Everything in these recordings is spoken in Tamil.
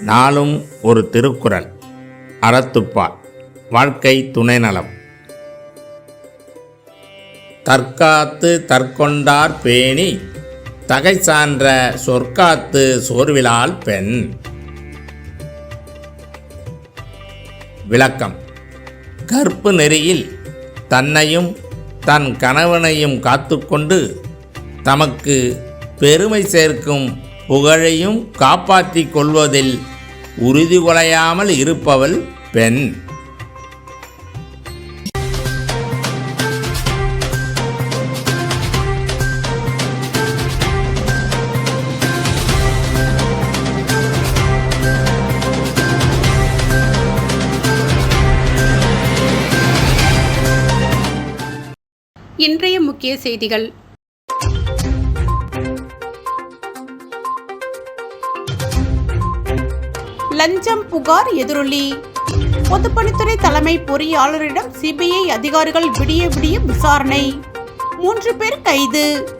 நாளும் ஒரு திருக்குறள். அறத்துப்பால் வாழ்க்கை துணை நலம் தற்காத்து தற்கொண்டார் பேணி தகை சான்ற சொற்காத்து சோர்விலால் பெண். விளக்கம் கற்பு நெறியில் தன்னையும் தன் கணவனையும் காத்துக்கொண்டு தமக்கு பெருமை சேர்க்கும் புகழையும் காப்பாற்றிக் கொள்வதில் உறுதி கொலையாமல் இருப்பவள் பெண். இன்றைய முக்கிய செய்திகள். லஞ்சம் புகார் எதிரொலி. பொதுப்பணித்துறை தலைமை பொறியாளரிடம் சிபிஐ அதிகாரிகள் விடிய விடிய விசாரணை. மூன்று பேர் கைது.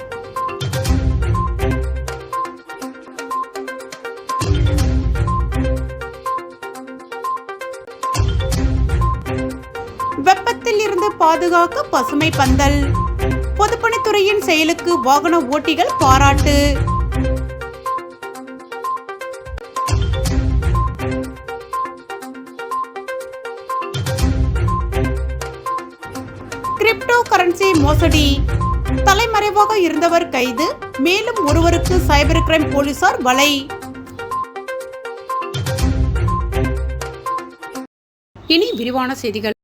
வெப்பத்தில் இருந்து பாதுகாக்க பசுமை பந்தல். பொதுப்பணித்துறையின் செயலுக்கு வாகன ஓட்டிகள் பாராட்டு. கிரிப்டோ மோசடி. தலைமறைவாக இருந்தவர் கைது மேலும் ஒருவருக்கு சைபர் கிரைம் போலீசார் வலை. இனி விரிவான செய்திகள்.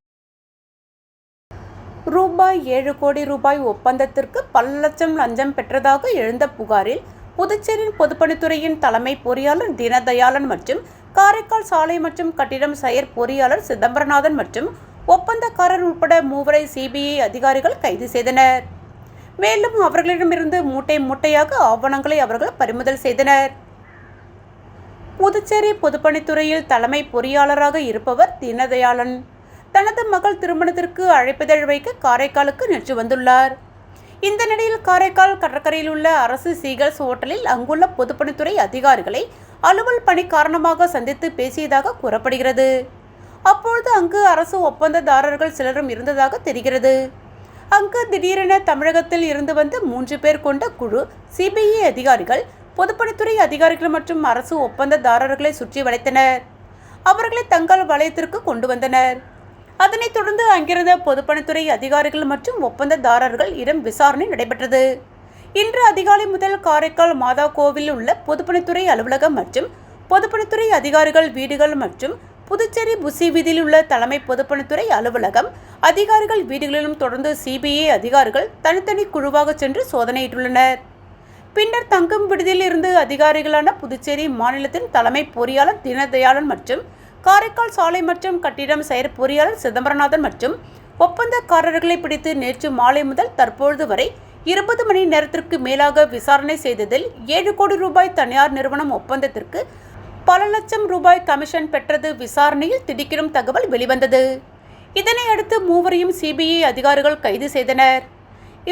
ரூபாய் ஏழு கோடி ரூபாய் ஒப்பந்தத்திற்கு பல லட்சம் லஞ்சம் பெற்றதாக எழுந்த புகாரில் புதுச்சேரி பொதுப்பணித்துறையின் தலைமை பொறியாளர் தினதயாளன் மற்றும் காரைக்கால் சாலை மற்றும் கட்டிடம் செயற் பொறியாளர் சிதம்பரநாதன் மற்றும் ஒப்பந்தக்காரர் உட்பட மூவரை சிபிஐ அதிகாரிகள் கைது செய்தனர். மேலும் அவர்களிடமிருந்து மூட்டை மூட்டையாக ஆவணங்களை அவர்கள் பறிமுதல் செய்தனர். புதுச்சேரி பொதுப்பணித்துறையில் தலைமை பொறியாளராக இருப்பவர் தீனதயாளன். தனது மகள் திருமணத்திற்கு அழைப்பிதழ் வைக்க காரைக்காலுக்கு நேற்று வந்துள்ளார். இந்த நிலையில் காரைக்கால் கடற்கரையில் உள்ள அரசு சீகல்ஸ் ஹோட்டலில் அங்குள்ள பொதுப்பணித்துறை அதிகாரிகளை அலுவல் பணி காரணமாக சந்தித்து பேசியதாக கூறப்படுகிறது. அப்பொழுது அங்கு அரசு ஒப்பந்ததாரர்கள் சிலரும் இருந்ததாக தெரிகிறது. அங்கு திடீரென தமிழகத்தில் இருந்து வந்த மூன்று பேர் கொண்ட குழு சிபிஐ அதிகாரிகள் பொதுப்பணித்துறை அதிகாரிகள் மற்றும் அரசு ஒப்பந்ததாரர்களை சுற்றி வளைத்தனர். அவர்களை தங்கள் வளையத்திற்கு கொண்டு வந்தனர். அதனைத் தொடர்ந்து அங்கிருந்த பொதுப்பணித்துறை அதிகாரிகள் மற்றும் ஒப்பந்ததாரர்கள் இடம் விசாரணை நடைபெற்றது. இன்று அதிகாலை முதல் காரைக்கால் மாதா கோவில் உள்ள பொதுப்பணித்துறை அலுவலகம் மற்றும் பொதுப்பணித்துறை அதிகாரிகள் வீடுகள் மற்றும் புதுச்சேரி புசி வீதியில் உள்ள தலைமை பொதுப்பணித்துறை அலுவலகம் அதிகாரிகள் வீடுகளிலும் தொடர்ந்து சிபிஐ அதிகாரிகள் தனித்தனி குழுவாக சென்று சோதனையிட்டுள்ளனர். பின்னர் தங்கும் விடுதியில் இருந்து அதிகாரிகளான புதுச்சேரி மாநிலத்தின் தலைமை பொறியாளர் தீனதயாளன் மற்றும் காரைக்கால் சாலை மற்றும் கட்டிடம் செயற் பொறியாளர் சிதம்பரநாதன் மற்றும் ஒப்பந்தக்காரர்களை பிடித்து நேற்று மாலை முதல் தற்பொழுது வரை இருபது மணி நேரத்திற்கு மேலாக விசாரணை செய்ததில் ஏழு கோடி ரூபாய் தனியார் நிறுவனம் ஒப்பந்தத்திற்கு பல லட்சம் ரூபாய் கமிஷன் பெற்றது விசாரணையில் திடுக்கிடும் தகவல் வெளிவந்தது. இதனை அடுத்து மூவரையும் சிபிஐ அதிகாரிகள் கைது செய்தனர்.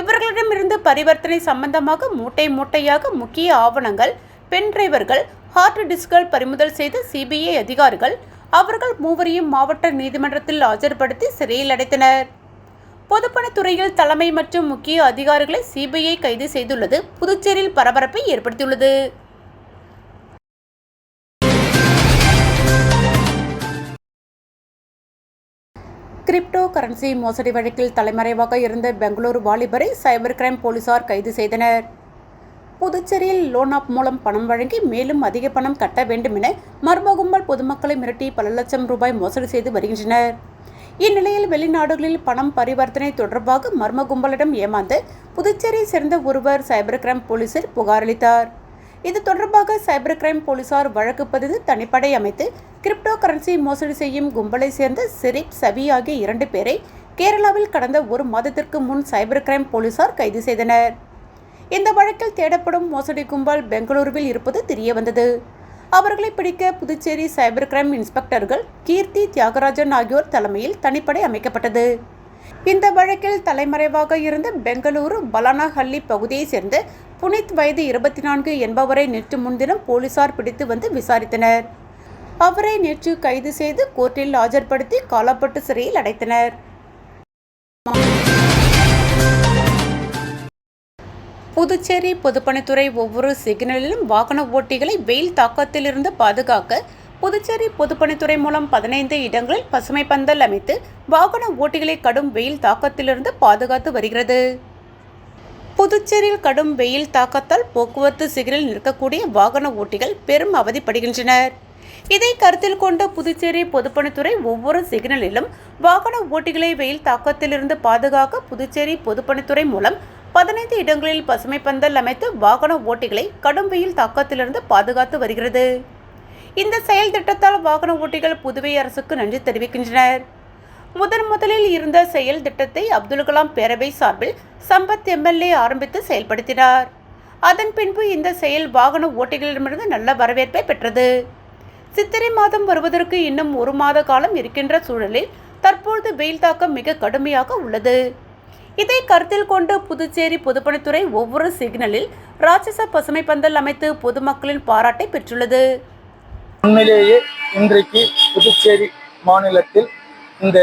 இவர்களிடமிருந்து பரிவர்த்தனை சம்பந்தமாக மூட்டை மூட்டையாக முக்கிய ஆவணங்கள் பென் டிரைவர்கள் ஹார்ட் டிஸ்க்கள் பறிமுதல் செய்த சிபிஐ அதிகாரிகள் அவர்கள் மூவரையும் மாவட்ட நீதிமன்றத்தில் ஆஜர்படுத்தி சிறையில் அடைத்தனர். பொதுப்பணித்துறையில் தலைமை மற்றும் முக்கிய அதிகாரிகளை சிபிஐ கைது செய்துள்ளது புதுச்சேரியில் பரபரப்பை ஏற்படுத்தியுள்ளது. கிரிப்டோ கரன்சி மோசடி வழக்கில் தலைமறைவாக இருந்த பெங்களூரு வாலிபரை சைபர் கிரைம் போலீசார் கைது செய்தனர். புதுச்சேரியில் லோன் ஆப் மூலம் பணம் வழங்கி மேலும் அதிக பணம் கட்ட வேண்டும் என மர்ம கும்பல் பொதுமக்களை மிரட்டி பல லட்சம் ரூபாய் மோசடி செய்து வருகின்றனர். இந்நிலையில் வெளிநாடுகளில் பணம் பரிவர்த்தனை தொடர்பாக மர்ம கும்பலிடம் ஏமாந்து புதுச்சேரியை சேர்ந்த ஒருவர் சைபர் கிரைம் போலீசில் புகாரளித்தார் இது தொடர்பாக சைபர் கிரைம் போலீசார் வழக்கு பதிவு தனிப்படை அமைத்து கிரிப்டோ கரன்சி மோசடி செய்யும் கும்பலை சேர்ந்த சிரிப் சவி ஆகிய இரண்டு பேரை கேரளாவில் கடந்த ஒரு மாதத்திற்கு முன் சைபர் கிரைம் போலீசார் கைது செய்தனர். இந்த வழக்கில் தேடப்படும் மோசடி கும்பல் பெங்களூருவில் இருப்பது தெரியவந்தது. அவர்களை பிடிக்க புதுச்சேரி சைபர் கிரைம் இன்ஸ்பெக்டர்கள் கீர்த்தி தியாகராஜன் ஆகியோர் தலைமையில் தனிப்படை அமைக்கப்பட்டது. இந்த வழக்கில் தலைமறைவாக இருந்த பெங்களூரு பலானாஹள்ளி பகுதியைச் சேர்ந்த புனித் வயது இருபத்தி நான்கு என்பவரை நேற்று முன்தினம் போலீசார் பிடித்து வந்து விசாரித்தனர். அவரை நேற்று கைது செய்து கோர்ட்டில் ஆஜர்படுத்தி காலாப்பட்டு சிறையில் அடைத்தனர். புதுச்சேரி பொதுப்பணித்துறை ஒவ்வொரு சிக்னலிலும் வாகன ஓட்டிகளை வெயில் தாக்கத்திலிருந்து பாதுகாக்க புதுச்சேரி பொதுப்பணித்துறை மூலம் பதினைந்து இடங்களில் பசுமை பந்தல் அமைத்து வாகன ஓட்டிகளை கடும் வெயில் தாக்கத்திலிருந்து பாதுகாத்து வருகிறது. புதுச்சேரியில் கடும் வெயில் தாக்கத்தால் போக்குவரத்து சிகரில் நிற்கக்கூடிய வாகன ஓட்டிகள் பெரும் அவதிப்படுகின்றனர். இதை கருத்தில் கொண்டு புதுச்சேரி பொதுப்பணித்துறை ஒவ்வொரு சிக்னலிலும் வாகன ஓட்டிகளை வெயில் தாக்கத்திலிருந்து பாதுகாக்க புதுச்சேரி பொதுப்பணித்துறை மூலம் பதினைந்து இடங்களில் பசுமை பந்தல் அமைத்து வாகன ஓட்டிகளை கடும் வெயில் தாக்கத்திலிருந்து பாதுகாத்து வருகிறது. இந்த செயல் திட்டத்தால் வாகன ஓட்டிகள் புதுவை அரசுக்கு நன்றி தெரிவிக்கின்றனர். முதன் முதலில் இருந்த செயல் திட்டத்தை அப்துல் கலாம் பேரவை சார்பில் சம்பத் எம்எல்ஏ ஆரம்பித்து செயல்படுத்தினார். அதன் பின்பு இந்த செயல் வாகன ஓட்டிகளிடமிருந்து நல்ல வரவேற்பை பெற்றது. சித்திரை மாதம் வருவதற்கு இன்னும் ஒரு மாத காலம் இருக்கின்ற சூழலில் தற்பொழுது வெயில் தாக்கம் மிக கடுமையாக உள்ளது. இதை கருத்தில் கொண்டு புதுச்சேரி பொதுப்பணித்துறை ஒவ்வொரு சிக்னலில் ராட்சச பசுமை பந்தல் அமைத்து பொதுமக்களின் பாராட்டை பெற்றுள்ளது. உண்மையிலேயே இன்றைக்கு புதுச்சேரி மாநிலத்தில் இந்த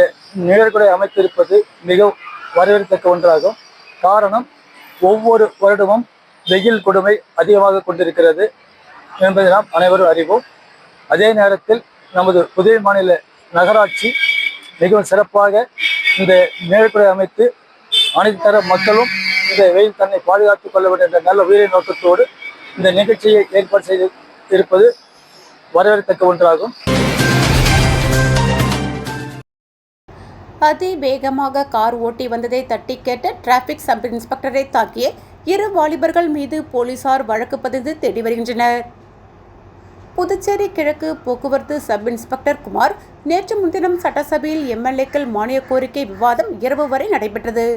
நிழற்குடை அமைத்திருப்பது மிக வரவேற்கத்தக்க ஒன்றாகும். காரணம் ஒவ்வொரு வருடமும் வெயில் கொடுமை அதிகமாக கொண்டிருக்கிறது என்பதை நாம் அனைவரும் அறிவோம். அதே நேரத்தில் நமது புதுவை மாநில நகராட்சி மிகவும் சிறப்பாக இந்த நிழற்குடை அமைத்து அனைத்து தர மக்களும் இந்த வெயில் தன்னை பாதுகாத்துக் கொள்ள வேண்டும் என்ற நல்ல உயிரை நோக்கத்தோடு இந்த நிகழ்ச்சியை ஏற்பாடு செய்து இருப்பது வரவேற்கத்தக்க ஒன்றாகும். அதிவேகமாக கார் ஓட்டி வந்ததை தட்டி கேட்ட டிராபிக் சப் இன்ஸ்பெக்டரை தாக்கிய இரு வாலிபர்கள் மீது போலீசார் வழக்கு பதிந்து தேடி வருகின்றனர். புதுச்சேரி கிழக்கு போக்குவரத்து சப் இன்ஸ்பெக்டர் குமார் நேற்று முன்தினம் சட்டசபையில் எம்எல்ஏக்கள் மானிய கோரிக்கை விவாதம் இரவு வரை நடைபெற்றது.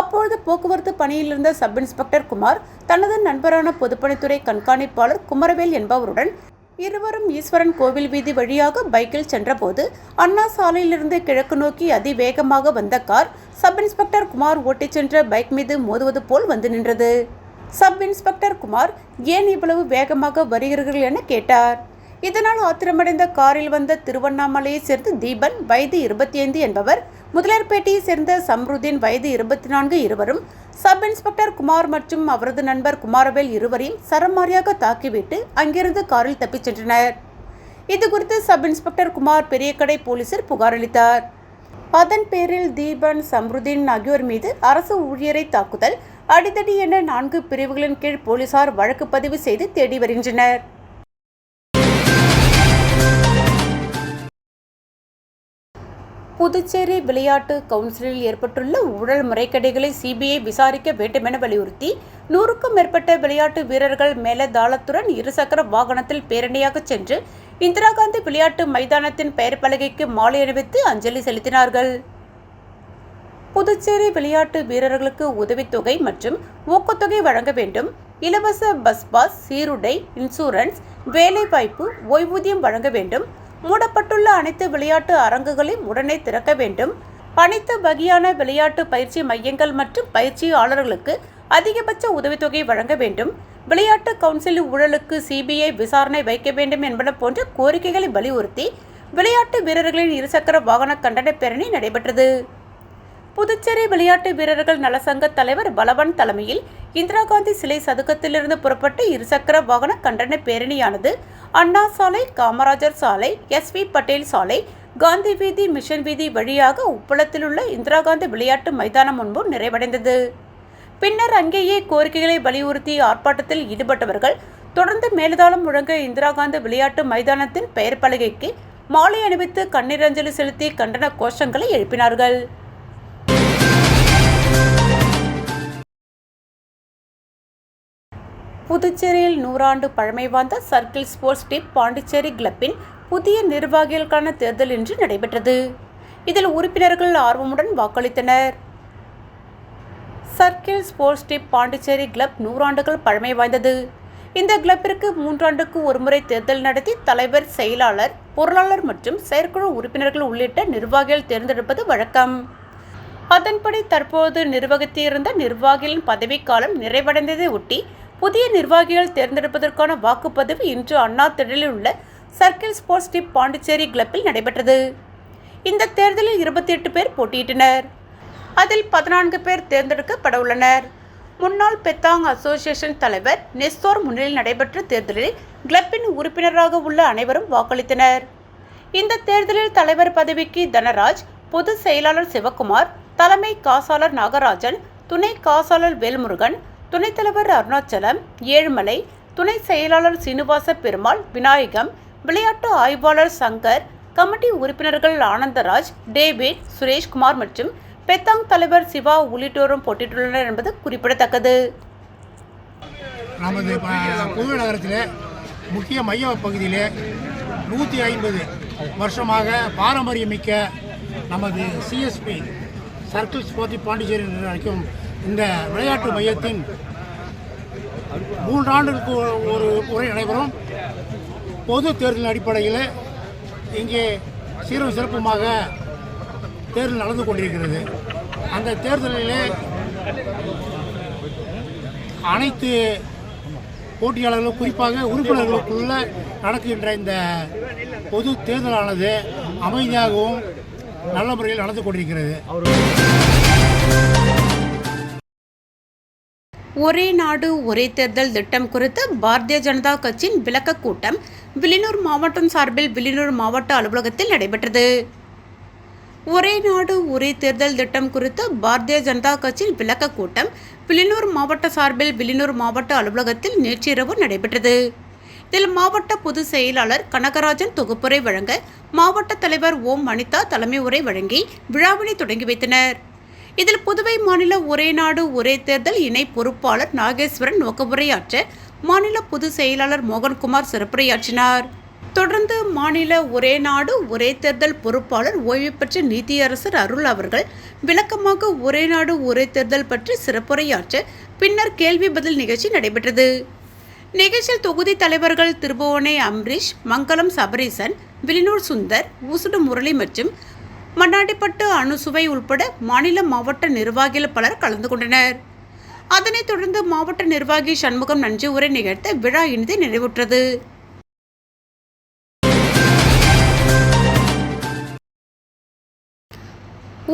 அப்பொழுது போக்குவரத்து பணியில் இருந்த சப் இன்ஸ்பெக்டர் குமார் தனது நண்பரான பொதுப்பணித்துறை கண்காணிப்பாளர் குமரவேல் என்பவருடன் இருவரும் ஈஸ்வரன் கோவில் வீதி வழியாக பைக்கில் சென்றபோது அண்ணா சாலையிலிருந்து கிழக்கு நோக்கி அதிவேகமாக வந்த கார் சப் இன்ஸ்பெக்டர் குமார் ஓட்டிச் சென்ற பைக் மீது மோதுவது போல் வந்து நின்றது. சப் இன்ஸ்பெக்டர் குமார் ஏன் இவ்வளவு வேகமாக வருகிறீர்கள் என கேட்டார். இதனால் ஆத்திரமடைந்த காரில் வந்த திருவண்ணாமலையைச் சேர்ந்த தீபன் வயது இருபத்தி ஐந்து என்பவர் முதலியார்பேட்டையைச் சேர்ந்த சம்ருதீன் வயது இருபத்தி நான்கு இருவரும் சப் இன்ஸ்பெக்டர் குமார் மற்றும் அவரது நண்பர் குமாரவேல் இருவரையும் சரமாரியாக தாக்கிவிட்டு அங்கிருந்து காரில் தப்பிச் சென்றனர். இது குறித்து சப் இன்ஸ்பெக்டர் குமார் பெரியகடை போலீசில் புகார் அளித்தார். அதன் பேரில் தீபன் சம்ருதீன் ஆகியோர் மீது அரசு ஊழியரை தாக்குதல் அடிதடி என நான்கு பிரிவுகளின் கீழ் போலீசார் வழக்கு பதிவு செய்து தேடி வருகின்றனர். புதுச்சேரி விளையாட்டு கவுன்சிலில் ஏற்பட்டுள்ள ஊழல் முறைகேடுகளை சிபிஐ விசாரிக்க வேண்டுமென வலியுறுத்தி நூறுக்கும் மேற்பட்ட விளையாட்டு வீரர்கள் மேலதாளத்துடன் இருசக்கர வாகனத்தில் பேரணியாக சென்று இந்திரா காந்தி விளையாட்டு மைதானத்தின் பெயர் பலகைக்கு மாலை அணிவித்து அஞ்சலி செலுத்தினார்கள். புதுச்சேரி விளையாட்டு வீரர்களுக்கு உதவித்தொகை மற்றும் ஊக்கத்தொகை வழங்க வேண்டும். இலவச பஸ் பாஸ் சீருடை இன்சூரன்ஸ் வேலைவாய்ப்பு ஓய்வூதியம் வழங்க வேண்டும். மூடப்பட்டுள்ள அனைத்து விளையாட்டு அரங்குகளையும் உடனே திறக்க வேண்டும். பணித்த வகையான விளையாட்டு பயிற்சி மையங்கள் மற்றும் பயிற்சியாளர்களுக்கு அதிகபட்ச உதவித்தொகை வழங்க வேண்டும். விளையாட்டு கவுன்சில் ஊழலுக்கு சிபிஐ விசாரணை வைக்க வேண்டும் என்பன போன்ற கோரிக்கைகளை வலியுறுத்தி விளையாட்டு வீரர்களின் இருசக்கர வாகன கண்டன பேரணி நடைபெற்றது. புதுச்சேரி விளையாட்டு வீரர்கள் நலசங்க தலைவர் பலவன் தலைமையில் இந்திரா காந்தி சிலை சதுக்கத்திலிருந்து புறப்பட்டு இருசக்கர வாகன கண்டன பேரணியானது அண்ணா சாலை காமராஜர் சாலை எஸ் வி பட்டேல் சாலை காந்தி வீதி மிஷன் வீதி வழியாக உப்பளத்தில் உள்ள இந்திரா காந்தி விளையாட்டு மைதானம் முன்பு நிறைவடைந்தது. பின்னர் அங்கேயே கோரிக்கைகளை வலியுறுத்தி ஆர்ப்பாட்டத்தில் ஈடுபட்டவர்கள் தொடர்ந்து மேலதாளம் முழங்க இந்திரா காந்தி விளையாட்டு மைதானத்தின் பெயர் பலகைக்கு மாலை அணிவித்து கண்ணீர் அஞ்சலி செலுத்தி கண்டன கோஷங்களை எழுப்பினார்கள். புதுச்சேரியில் நூறாண்டு பழமை வாய்ந்த சர்க்கிள் ஸ்போர்ட்ஸ் டிப் பாண்டிச்சேரி கிளப்பின் புதிய நிர்வாகிகளுக்கான தேர்தல் இன்று நடைபெற்றது. இதில் உறுப்பினர்கள் ஆர்வமுடன் வாக்களித்தனர். சர்க்கிள் ஸ்போர்ட்ஸ் டிப் பாண்டிச்சேரி கிளப் நூறாண்டுகள் பழமை வாய்ந்தது. இந்த கிளப்பிற்கு மூன்றாண்டுக்கு ஒருமுறை தேர்தல் நடத்தி தலைவர் செயலாளர் பொருளாளர் மற்றும் செயற்குழு உறுப்பினர்கள் உள்ளிட்ட நிர்வாகிகள் தேர்ந்தெடுப்பது வழக்கம். அதன்படி தற்போது நிர்வகித்திருந்த நிர்வாகிகளின் பதவிக்காலம் நிறைவடைந்ததை ஒட்டி புதிய நிர்வாகிகள் தேர்ந்தெடுப்பதற்கான வாக்குப்பதிவு இன்று அண்ணா திடலில் உள்ள சர்க்கிள் ஸ்போர்ட்ஸ் டிப் பாண்டிச்சேரி கிளப்பில் நடைபெற்றது. இந்த தேர்தலில் இருபத்தி எட்டு பேர் போட்டியிட்டனர். அதில் பதினான்கு பேர் தேர்ந்தெடுக்கப்பட உள்ளனர். முன்னாள் பெத்தாங் அசோசியேஷன் தலைவர் நெஸ்தோர் முன்னிலையில் நடைபெற்ற தேர்தலில் கிளப்பின் உறுப்பினராக உள்ள அனைவரும் வாக்களித்தனர். இந்த தேர்தலில் தலைவர் பதவிக்கு தனராஜ் பொதுச் செயலாளர் சிவக்குமார் தலைமை காசாளர் நாகராஜன் துணை காசாளர் வேல்முருகன் துணைத் தலைவர் அருணாச்சலம் ஏழுமலை துணை செயலாளர் சீனிவாச பெருமாள் விநாயகம் விளையாட்டு ஆய்வாளர் சங்கர் கமிட்டி உறுப்பினர்கள் ஆனந்தராஜ் டேவிட் சுரேஷ்குமார் மற்றும் பெத்தாங் தலைவர் சிவா உள்ளிட்டோரும் போட்டியிட்டுள்ளனர் என்பது குறிப்பிடத்தக்கது. நமது புது நகரத்தில் முக்கிய மைய பகுதியிலே நூற்றி ஐம்பது வருஷமாக பாரம்பரியமிக்க நமது சிஎஸ்பி சர்க்கிள் ஸ்போர்ட்டி பாண்டிச்சேரி என்று அழைக்கும் இந்த விளையாட்டு மையத்தின் மூன்றாண்டுக்கு ஒரு- ஒரு முறை நடைபெறும். பொது தேர்தல் அடிப்படையில் இங்கே சீரும் சிறப்புமாக தேர்தல் நடந்து கொண்டிருக்கிறது. அந்த தேர்தலிலே அனைத்து போட்டியாளர்களும் குறிப்பாக உறுப்பினர்களுக்குள்ள நடக்கின்ற இந்த பொது தேர்தலானது அமைதியாகவும் நல்ல முறையில் நடந்து கொண்டிருக்கிறது. ஒரே நாடு ஒரே தேர்தல் திட்டம் குறித்து பாரதிய ஜனதா கட்சியின் விளக்க கூட்டம் வில்லியனூர் மாவட்டம் சார்பில் வில்லியனூர் மாவட்ட அலுவலகத்தில் நடைபெற்றது. ஒரே நாடு ஒரே தேர்தல் திட்டம் குறித்து பாரதிய ஜனதா கட்சியின் விளக்க கூட்டம் வில்லியனூர் மாவட்ட சார்பில் வில்லியனூர் மாவட்ட அலுவலகத்தில் நேற்றிரவு நடைபெற்றது. இதில் மாவட்ட பொதுச் செயலாளர் கனகராஜன் தொகுப்புரை வழங்க மாவட்ட தலைவர் ஓம் அனிதா தலைமை உரை வழங்கி விழாவினை தொடங்கி வைத்தனர். இதில் புதுவை மாநில ஒரே நாடு ஒரே தேர்தல் இணை பொறுப்பாளர் நாகேஸ்வரன் நோக்கவுரையாற்ற மாநில பொதுச் செயலாளர் மோகன்குமார் சிறப்புரையாற்றினார். தொடர்ந்து மாநில ஒரே நாடு ஒரே தேர்தல் பொறுப்பாளர் ஓய்வு பெற்ற நீதியரசர் அருள் அவர்கள் விளக்கமாக ஒரே நாடு ஒரே தேர்தல் பற்றி சிறப்புரையாற்ற பின்னர் கேள்வி பதில் நிகழ்ச்சி நடைபெற்றது. நிகழ்ச்சியில் தொகுதி தலைவர்கள் திருபுவனை அம்ரீஷ் மங்களம் சபரீசன் விலினூர் சுந்தர் ஊசுடு முரளி மற்றும் மண்ணாடிப்பட்டு அணுசுவை உள்பட மாநில மாவட்ட நிர்வாகிகள் பலர் கலந்து கொண்டனர். அதனைத் தொடர்ந்து மாவட்ட நிர்வாகி சண்முகம் நன்றி உரை நிகழ்த்த விழா இனிது நிறைவுற்றது.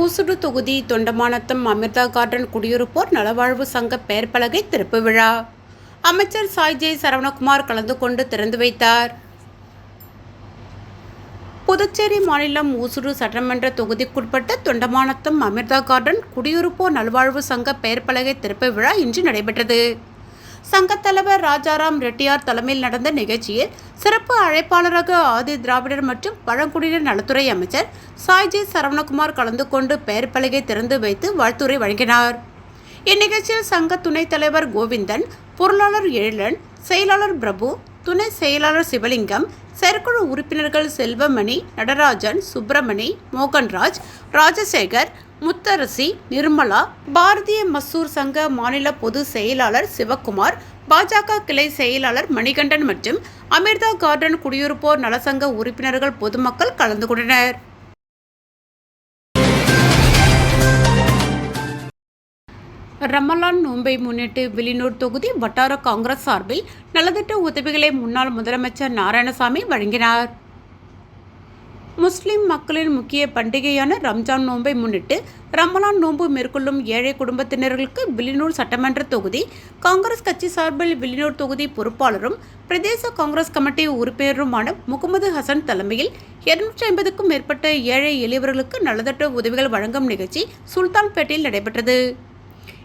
ஊசுடு தொகுதி தொண்டமானத்தம் அமிர்தா கார்டன் குடியிருப்போர் நலவாழ்வு சங்க பெயர் பலகை திறப்பு விழா. அமைச்சர் சாய் ஜெய் சரவணகுமார் கலந்து கொண்டு திறந்து வைத்தார். புதுச்சேரி மாநிலம் ஊசுடு சட்டமன்ற தொகுதிக்குட்பட்ட தொண்டமானத்தம் அமிர்தா கார்டன் குடியிருப்போர் நல்வாழ்வு சங்க பெயர் பலகை திறப்பு விழா இன்று நடைபெற்றது. சங்கத் தலைவர் ராஜாராம் ரெட்டியார் தலைமையில் நடந்த நிகழ்ச்சியில் சிறப்பு அழைப்பாளராக ஆதி திராவிடர் மற்றும் பழங்குடியினர் நலத்துறை அமைச்சர் சாய்ஜி சரவணகுமார் கலந்து கொண்டு பெயர் பலகை திறந்து வைத்து வாழ்த்துரை வழங்கினார். இந்நிகழ்ச்சியில் சங்க துணைத் தலைவர் கோவிந்தன் பொருளாளர் எழிலன் செயலாளர் பிரபு துணை செயலாளர் சிவலிங்கம் செயற்குழு உறுப்பினர்கள் செல்வமணி நடராஜன் சுப்பிரமணி மோகன்ராஜ் ராஜசேகர் முத்தரசி நிர்மலா பாரதிய மசூர் சங்க மாநில பொதுச் செயலாளர் சிவக்குமார் பாஜக கிளை செயலாளர் மணிகண்டன் மற்றும் அமிர்தா கார்டன் குடியிருப்போர் நலசங்க உறுப்பினர்கள் பொதுமக்கள் கலந்து கொண்டனர். ரமலான் நோன்பை முன்னிட்டு வில்லியனூர் தொகுதி வட்டார காங்கிரஸ் சார்பில் நலத்திட்ட உதவிகளை முன்னாள் முதலமைச்சர் நாராயணசாமி வழங்கினார். முஸ்லிம் மக்களின் முக்கிய பண்டிகையான ரம்ஜான் நோன்பை முன்னிட்டு ரமலான் நோன்பு மேற்கொள்ளும் ஏழை குடும்பத்தினர்களுக்கு வில்லியனூர் சட்டமன்ற தொகுதி காங்கிரஸ் கட்சி சார்பில் வில்லியனூர் தொகுதி பொறுப்பாளரும் பிரதேச காங்கிரஸ் கமிட்டி உறுப்பினருமான முகமது ஹசன் தலைமையில் இருநூற்றி ஐம்பதுக்கும் மேற்பட்ட ஏழை எளியவர்களுக்கு நலத்திட்ட உதவிகள் வழங்கும் நிகழ்ச்சி சுல்தான்பேட்டையில் நடைபெற்றது.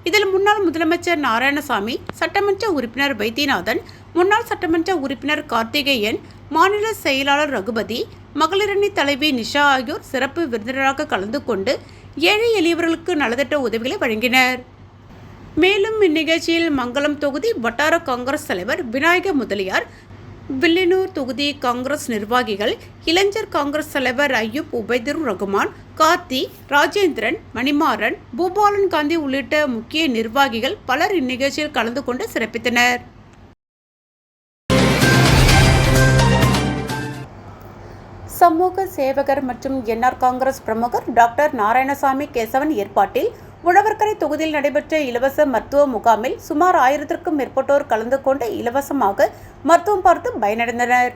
இதில் முன்னாள் முதலமைச்சர் நாராயணசாமி சட்டமன்ற உறுப்பினர் வைத்தியநாதன் முன்னாள் சட்டமன்ற உறுப்பினர் கார்த்திகேயன் மாநில செயலாளர் ரகுபதி மகளிரணி தலைவி நிஷா ஆகியோர் சிறப்பு விருந்தினராக கலந்து கொண்டு ஏழை எளியவர்களுக்கு நலத்திட்ட உதவிகளை வழங்கினர். மேலும் இந்நிகழ்ச்சியில் மங்களம் தொகுதி வட்டார காங்கிரஸ் தலைவர் விநாயக முதலியார் வில்லினூர் தொகுதி காங்கிரஸ் நிர்வாகிகள் இளைஞர் காங்கிரஸ் தலைவர் ஐயூப் உபைதுர் ரகுமான் கார்த்தி ராஜேந்திரன் மணிமாறன் பூபாலன் காந்தி உள்ளிட்ட முக்கிய நிர்வாகிகள் பலர் இந்நிகழ்ச்சியில் கலந்து கொண்டு சிறப்பித்தனர். சமூக சேவகர் மற்றும் என்ஆர் காங்கிரஸ் பிரமுகர் டாக்டர் நாராயணசாமி கேசவன் ஏற்பாட்டில் உழவர்கரை தொகுதியில் நடைபெற்ற இலவச மருத்துவ முகாமில் சுமார் ஆயிரத்திற்கும் மேற்பட்டோர் கலந்து கொண்டு இலவசமாக மருத்துவம் பார்த்து பயனடைந்தனர்.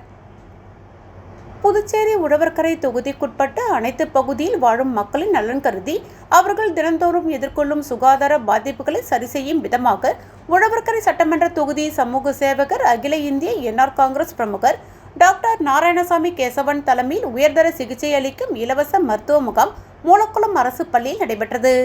புதுச்சேரி உழவர்கரை தொகுதிக்குட்பட்ட அனைத்து பகுதியில் வாழும் மக்களின் நலன் கருதி அவர்கள் தினந்தோறும் எதிர்கொள்ளும் சுகாதார பாதிப்புகளை சரி செய்யும் விதமாக உழவர்கரை சட்டமன்ற தொகுதி சமூக சேவகர் அகில இந்திய என்ஆர் காங்கிரஸ் பிரமுகர் டாக்டர் நாராயணசாமி கேசவன் தலைமையில் உயர்தர சிகிச்சை அளிக்கும் இலவச மருத்துவ முகாம் மூலக்குளம் அரசு பள்ளியில் நடைபெற்றது.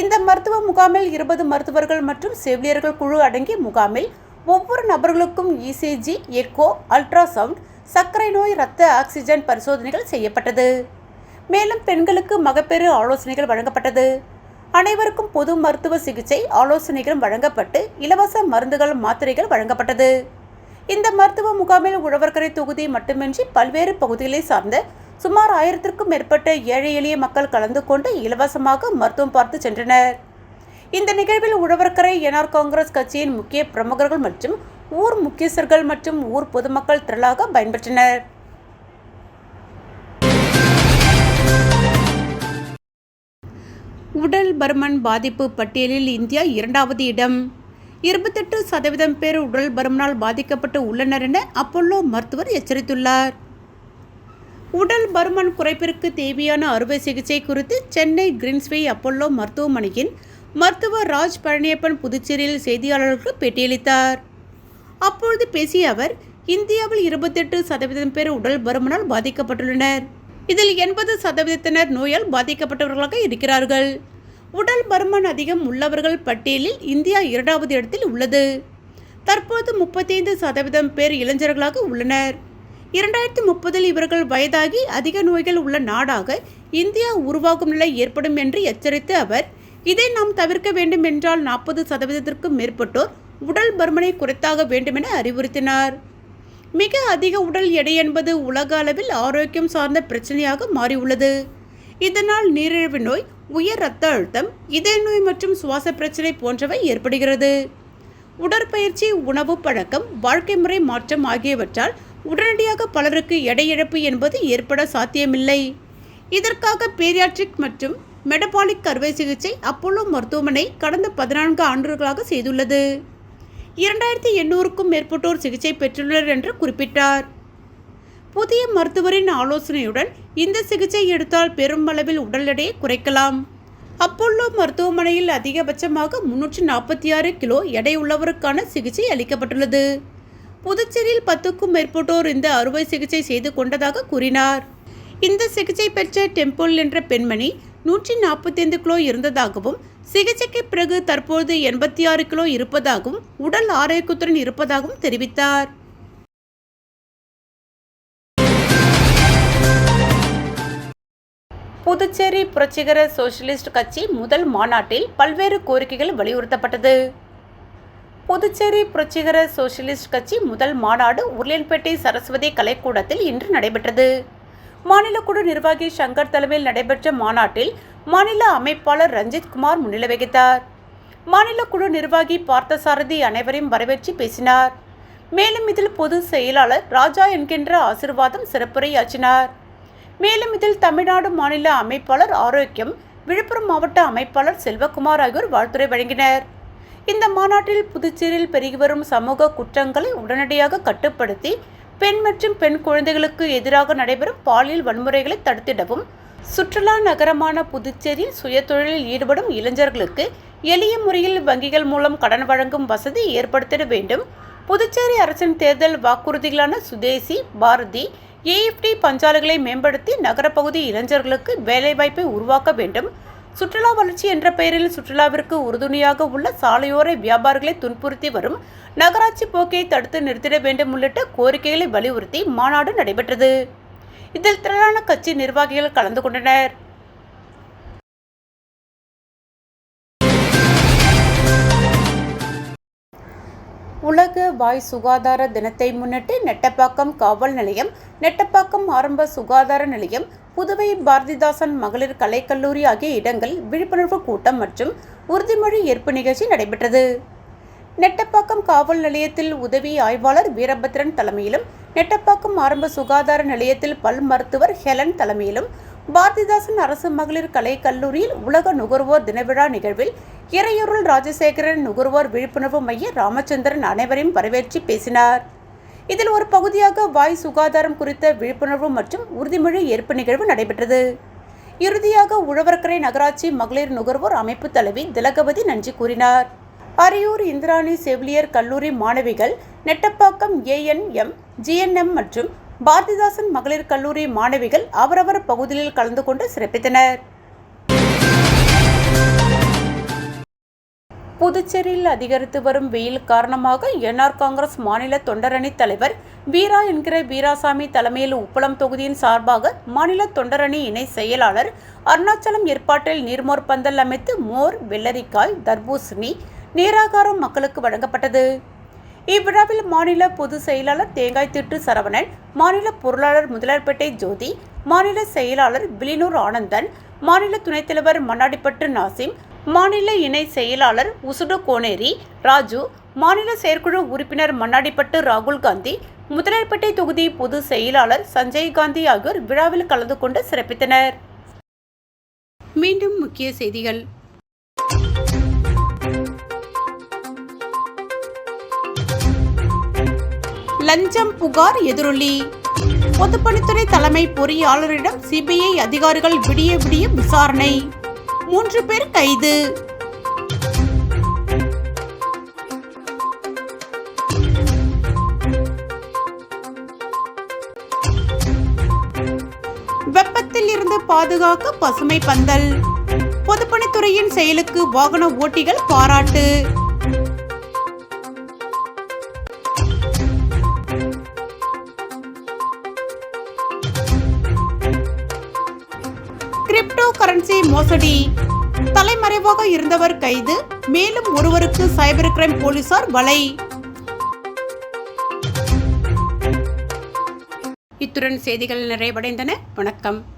இந்த மருத்துவ முகாமில் இருபது மருத்துவர்கள் மற்றும் செவிலியர்கள் குழு அடங்கிய முகாமில் ஒவ்வொரு நபர்களுக்கும் இசிஜி எக்கோ அல்ட்ராசவுண்ட் சர்க்கரை நோய் இரத்த ஆக்சிஜன் பரிசோதனைகள் செய்யப்பட்டது. மேலும் பெண்களுக்கு மகப்பேறு ஆலோசனைகள் வழங்கப்பட்டது. அனைவருக்கும் பொது மருத்துவ சிகிச்சை ஆலோசனைகளும் வழங்கப்பட்டு இலவச மருந்துகள் மாத்திரைகள் வழங்கப்பட்டது. இந்த மருத்துவ முகாமில் உழவர்கரை தொகுதி மட்டுமின்றி பல்வேறு பகுதிகளை சார்ந்த சுமார் ஆயிரத்திற்கும் மேற்பட்ட ஏழை எளிய மக்கள் கலந்து கொண்டு இலவசமாக மருத்துவம் பார்த்து சென்றனர். இந்த நிகழ்வில் உழவர்கரை என்ஆர் காங்கிரஸ் கட்சியின் முக்கிய பிரமுகர்கள் மற்றும் ஊர் முக்கியஸ்தர்கள் மற்றும் ஊர் பொதுமக்கள் திரளாக பயன்பெற்றனர். உடல் பருமன் பாதிப்பு பட்டியலில் இந்தியா இரண்டாவது இடம். இருபத்தெட்டு சதவீதம் பேர் உடல் பருமனால் பாதிக்கப்பட்டு உள்ளனர் என அப்போலோ மருத்துவர் எச்சரித்துள்ளார். உடல் பருமன் குறைப்பிற்கு தேவையான அறுவை சிகிச்சை குறித்து சென்னை கிரீன்ஸ்வே அப்போலோ மருத்துவமனையின் மருத்துவர் ராஜ் பழனியப்பன் புதுச்சேரியில் செய்தியாளர்களுக்கு பேட்டியளித்தார். அப்பொழுது பேசிய அவர் இந்தியாவில் இருபத்தெட்டு சதவீதம் பேர் உடல் பருமனால் பாதிக்கப்பட்டுள்ளனர். இதில் எண்பது சதவீதத்தினர் நோயால் பாதிக்கப்பட்டவர்களாக இருக்கிறார்கள். உடல் பருமன் அதிகம் உள்ளவர்கள் பட்டியலில் இந்தியா இரண்டாவது இடத்தில் உள்ளது. தற்போது முப்பத்தைந்து சதவீதம் பேர் இளைஞர்களாக உள்ளனர். இரண்டாயிரத்தி முப்பதில் இவர்கள் வயதாகி அதிக நோய்கள் உள்ள நாடாக இந்தியா உருவாகும் நிலை ஏற்படும் என்று எச்சரித்த அவர் இதை நாம் தவிர்க்க வேண்டும் என்றால் நாற்பது சதவீதத்திற்கும் மேற்பட்டோர் உடல் பருமனை குறைத்தாக வேண்டுமென அறிவுறுத்தினார். மிக அதிக உடல் எடை என்பது உலக அளவில் ஆரோக்கியம் சார்ந்த பிரச்சனையாக மாறியுள்ளது. இதனால் நீரிழிவு நோய் உயர் இரத்த அழுத்தம் இதய நோய் மற்றும் சுவாச பிரச்சனை போன்றவை ஏற்படுகிறது. உடற்பயிற்சி உணவு பழக்கம் வாழ்க்கை முறை மாற்றம் ஆகியவற்றால் உடனடியாக பலருக்கு எடை இழப்பு என்பது ஏற்பட சாத்தியமில்லை. இதற்காக பீரியாட்ரிக் மற்றும் மெடபாலிக் அறுவை சிகிச்சை அப்போலோ மருத்துவமனை கடந்த பதினான்கு ஆண்டுகளாக செய்துள்ளது. இரண்டாயிரத்தி எண்ணூறுக்கும் மேற்பட்டோர் சிகிச்சை பெற்றுள்ளனர் என்று குறிப்பிட்டார். புதிய மருத்துவரின் ஆலோசனையுடன் இந்த சிகிச்சை எடுத்தால் பெருமளவில் உடல் எடையை குறைக்கலாம். அப்போலோ மருத்துவமனையில் அதிகபட்சமாக முன்னூற்றி நாற்பத்தி ஆறு கிலோ எடை உள்ளவருக்கான சிகிச்சை அளிக்கப்பட்டுள்ளது. புதுச்சேரியில் பத்துக்கும் மேற்பட்டோர் இந்த அறுவை சிகிச்சை செய்து கொண்டதாக கூறினார். இந்த சிகிச்சை பெற்ற டெம்பிள் என்ற பெண்மணி நூற்றி நாற்பத்தைந்து கிலோ இருந்ததாகவும் சிகிச்சைக்கு பிறகு தற்போது எண்பத்தி ஆறு கிலோ இருப்பதாகவும் உடல் ஆரோக்கியத்துடன் இருப்பதாகவும் தெரிவித்தார். புதுச்சேரி புரட்சிகர சோசியலிஸ்ட் கட்சி முதல் மாநாட்டில் பல்வேறு கோரிக்கைகள் வலியுறுத்தப்பட்டது. புதுச்சேரி புரட்சிகர சோசியலிஸ்ட் கட்சி முதல் மாநாடு உருளையன்பேட்டை சரஸ்வதி கலைக்கூடத்தில் இன்று நடைபெற்றது. மாநில குழு நிர்வாகி சங்கர் தலைமையில் நடைபெற்ற மாநாட்டில் மாநில அமைப்பாளர் ரஞ்சித் குமார் முன்னிலை வகித்தார். மாநில குழு நிர்வாகி பார்த்தசாரதி அனைவரையும் வரவேற்று பேசினார். மேலும் இதில் பொது செயலாளர் ராஜா என்கின்ற ஆசிர்வாதம் சிறப்புரையாற்றினார். மேலும் இதில் தமிழ்நாடு மாநில அமைப்பாளர் ஆரோக்கியம் விழுப்புரம் மாவட்ட அமைப்பாளர் செல்வகுமார் ஆகியோர் வாழ்த்துரை வழங்கினர். இந்த மாநாட்டில் புதுச்சேரியில் பெருகி வரும் சமூக குற்றங்களை உடனடியாக கட்டுப்படுத்தி பெண் மற்றும் பெண் குழந்தைகளுக்கு எதிராக நடைபெறும் பாலியல் வன்முறைகளை தடுத்திடவும் சுற்றுலா நகரமான புதுச்சேரியில் சுயதொழிலில் ஈடுபடும் இளைஞர்களுக்கு எளிய முறையில் வங்கிகள் மூலம் கடன் வழங்கும் வசதி ஏற்படுத்திட வேண்டும். புதுச்சேரி அரசின் தேர்தல் வாக்குறுதிகளான சுதேசி பாரதி ஏஎஃப்டி பஞ்சாலைகளை மேம்படுத்தி நகரப்பகுதி இளைஞர்களுக்கு வேலைவாய்ப்பை உருவாக்க வேண்டும். சுற்றுலா வளர்ச்சி என்ற பெயரில் சுற்றுலாவிற்கு உறுதுணையாக உள்ள சாலையோர வியாபாரிகளை துன்புறுத்தி வரும் நகராட்சி போக்கை தடுத்து நிறுத்திட வேண்டும் உள்ளிட்ட கோரிக்கைகளை வலியுறுத்தி மாநாடு நடைபெற்றது. இதில் திரளான கட்சி நிர்வாகிகள் கலந்து கொண்டனர். உலக வாய் சுகாதார தினத்தை முன்னிட்டு நெட்டப்பாக்கம் காவல் நிலையம் நெட்டப்பாக்கம் ஆரம்ப சுகாதார நிலையம் புதுவை பாரதிதாசன் மகளிர் கலைக்கல்லூரி ஆகிய இடங்களில் விழிப்புணர்வு கூட்டம் மற்றும் உறுதிமொழி ஏற்பு நிகழ்ச்சி நடைபெற்றது. நெட்டப்பாக்கம் காவல் நிலையத்தில் உதவி ஆய்வாளர் வீரபத்ரன் தலைமையிலும் நெட்டப்பாக்கம் ஆரம்ப சுகாதார நிலையத்தில் பல் மருத்துவர் ஹெலன் தலைமையிலும் பாரதிதாசன் அரசு மகளிர் கலை கல்லூரியில் உலக நுகர்வோர் தினவிழா நிகழ்வில் இறையூரில் ராஜசேகரன் நுகர்வோர் விழிப்புணர்வு மைய ராமச்சந்திரன் அனைவரையும் வரவேற்று பேசினார். இதில் ஒரு பகுதியாக வாய் சுகாதாரம் குறித்த விழிப்புணர்வு மற்றும் உறுதிமொழி ஏற்பு நிகழ்வு நடைபெற்றது. இறுதியாக உழவர்கரை நகராட்சி மகளிர் நுகர்வோர் அமைப்பு தலைவி திலகவதி நன்றி கூறினார். அரியூர் இந்திராணி செவிலியர் கல்லூரி மாணவிகள் நெட்டப்பாக்கம் ஏஎன்எம் ஜிஎன்எம் மற்றும் பாரதிதாசன் மகளிர் கல்லூரி மாணவிகள் அவரவர் பகுதியில் கலந்து கொண்டு சிறப்பித்தனர். புதுச்சேரியில் அதிகரித்து வரும் வெயில் காரணமாக என்ஆர் காங்கிரஸ் மாநில தொண்டரணி தலைவர் வீரா என்கிற வீராசாமி தலைமையில் உப்பளம் தொகுதியின் சார்பாக மாநில தொண்டரணி இணை செயலாளர் அருணாச்சலம் ஏற்பாட்டில் நீர்மோர் பந்தல் அமைத்து மோர் வெள்ளரிக்காய் தர்பூசணி நீராகாரம் மக்களுக்கு வழங்கப்பட்டது. இவ்விழாவில் மாநில பொதுச் செயலாளர் தேங்காய் திட்டு சரவணன் மாநில பொருளாளர் முதலர்பேட்டை ஜோதி மாநில செயலாளர் விலினூர் ஆனந்தன் மாநில துணைத் தலைவர் மண்ணாடிப்பட்டு நாசிம் மாநில இணை செயலாளர் உசுடு கோனேரி ராஜு மாநில செயற்குழு உறுப்பினர் மண்ணாடிப்பட்டு ராகுல் காந்தி முதலர்பேட்டை தொகுதி பொதுச் செயலாளர் சஞ்சய் காந்தி ஆகியோர் விழாவில் கலந்து கொண்டு சிறப்பித்தனர். மீண்டும் முக்கிய செய்திகள். லஞ்சம் புகார் எதிரொலி. பொதுப்பணித்துறை தலைமை பொறியாளரிடம் சிபிஐ அதிகாரிகள் விடிய விடிய விசாரணை. மூன்று பேர் கைது. வெப்பத்தில் இருந்து பாதுகாக்க பசுமை பந்தல். பொதுப்பணித்துறையின் செயலுக்கு வாகன ஓட்டிகள் பாராட்டு. மோசடி. தலைமறைவாக இருந்தவர் கைது மேலும் ஒருவருக்கு சைபர் கிரைம் போலீசார் வலை. இத்துடன் செய்திகள் நிறைவடைந்தன. வணக்கம்.